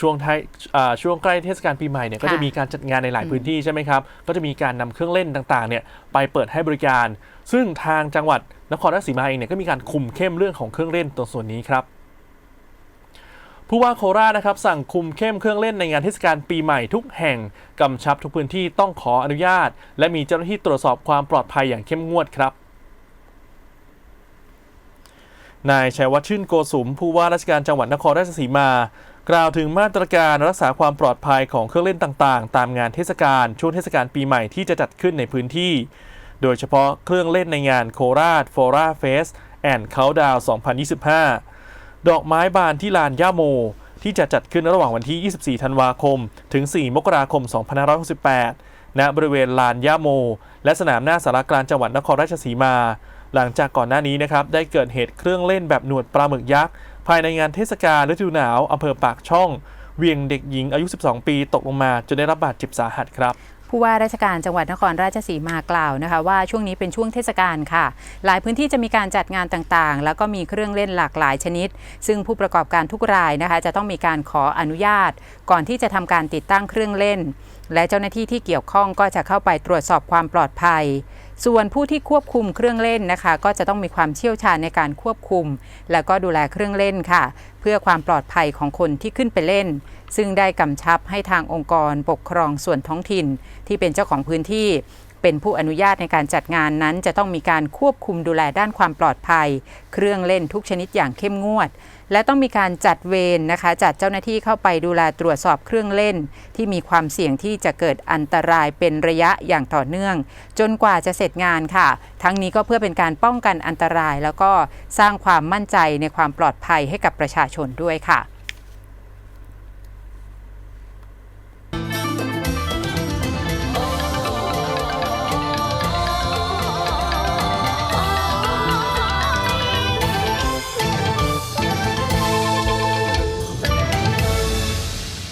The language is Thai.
ช่วงท้ายอ่าช่วงใกล้เทศกาลปีใหม่เนี่ยก็จะมีการจัดงานในหลายพื้นที่ใช่ไหมครับ ก็จะมีการนำเครื่องเล่นต่างๆเนี่ยไปเปิดให้บริการ ซึ่งทางจังหวัดนครราชสีมาเองเนี่ยก็มีการคุมเข้มเรื่องของเครื่องเล่นตัวส่วนนี้ครับผู้ว่าโคราชนะครับสั่งคุมเข้มเครื่องเล่นในงานเทศกาลปีใหม่ทุกแห่งกำชับทุกพื้นที่ต้องขออนุญาต และมีเจ้าหน้าที่ตรวจสอบความปลอดภัยอย่างเข้มงวดครับนายชัยวัฒน์ชื่นโกสุมผู้ว่าราชการจังหวัดนครราชสีมา กล่าวถึงมาตรการรักษาความปลอดภัยของเครื่องเล่นต่างๆ ตามงานเทศกาลช่วงเทศกาลปีใหม่ที่จะจัดขึ้นในพื้นที่ โดยเฉพาะเครื่องเล่นในงานโคราชโฟราเฟสแอนด์เคาดาว2025 ดอกไม้บานที่ลานย่าโม ที่จะจัดขึ้นระหว่างวันที่ 24 ธันวาคม ถึง 4 มกราคม 2568 ณ บริเวณลานย่าโม และสนามหน้าสารกลางจังหวัดนครราชสีมา หลังจากก่อนหน้านี้นะครับได้เกิดเหตุเครื่องเล่นแบบหนวดปลาหมึกยักษ์ ภายในงานเทศกาลฤดูหนาวอำเภอปากช่อง เวียงเด็กหญิงอายุ 12 ปีตกลงมาจนได้รับบาดเจ็บสาหัสครับผู้ว่าราชการจังหวัดนครราชสีมากล่าวนะคะ ว่าช่วงนี้เป็นช่วงเทศกาลค่ะ หลายพื้นที่จะมีการจัดงานต่างๆ แล้วก็มีเครื่องเล่นหลากหลายชนิด ซึ่งผู้ประกอบการทุกรายนะคะ จะต้องมีการขออนุญาต ก่อนที่จะทำการติดตั้งเครื่องเล่น และเจ้าหน้าที่ที่เกี่ยวข้องก็จะเข้าไปตรวจสอบความปลอดภัย ส่วนผู้ที่ควบคุมเครื่องเล่นนะคะ ก็จะต้องมีความเชี่ยวชาญในการควบคุม แล้วก็ดูแลเครื่องเล่นค่ะ เพื่อความปลอดภัยของคนที่ขึ้นไปเล่น ซึ่งได้กำชับให้ทางองค์กรปกครองส่วนท้องถิ่น ที่เป็นเจ้าของพื้นที่ เป็นผู้อนุญาตในการจัดงานนั้นจะต้องมีการควบคุมดูแลด้านความปลอดภัย เครื่องเล่นทุกชนิดอย่างเข้มงวด และต้องมีการจัดเวรนะคะ จัดเจ้าหน้าที่เข้าไปดูแลตรวจสอบเครื่องเล่น ที่มีความเสี่ยงที่จะเกิดอันตรายเป็นระยะอย่างต่อเนื่อง จนกว่าจะเสร็จงานค่ะ ทั้งนี้ก็เพื่อเป็นการป้องกันอันตราย แล้วก็สร้างความมั่นใจในความปลอดภัยให้กับประชาชนด้วยค่ะ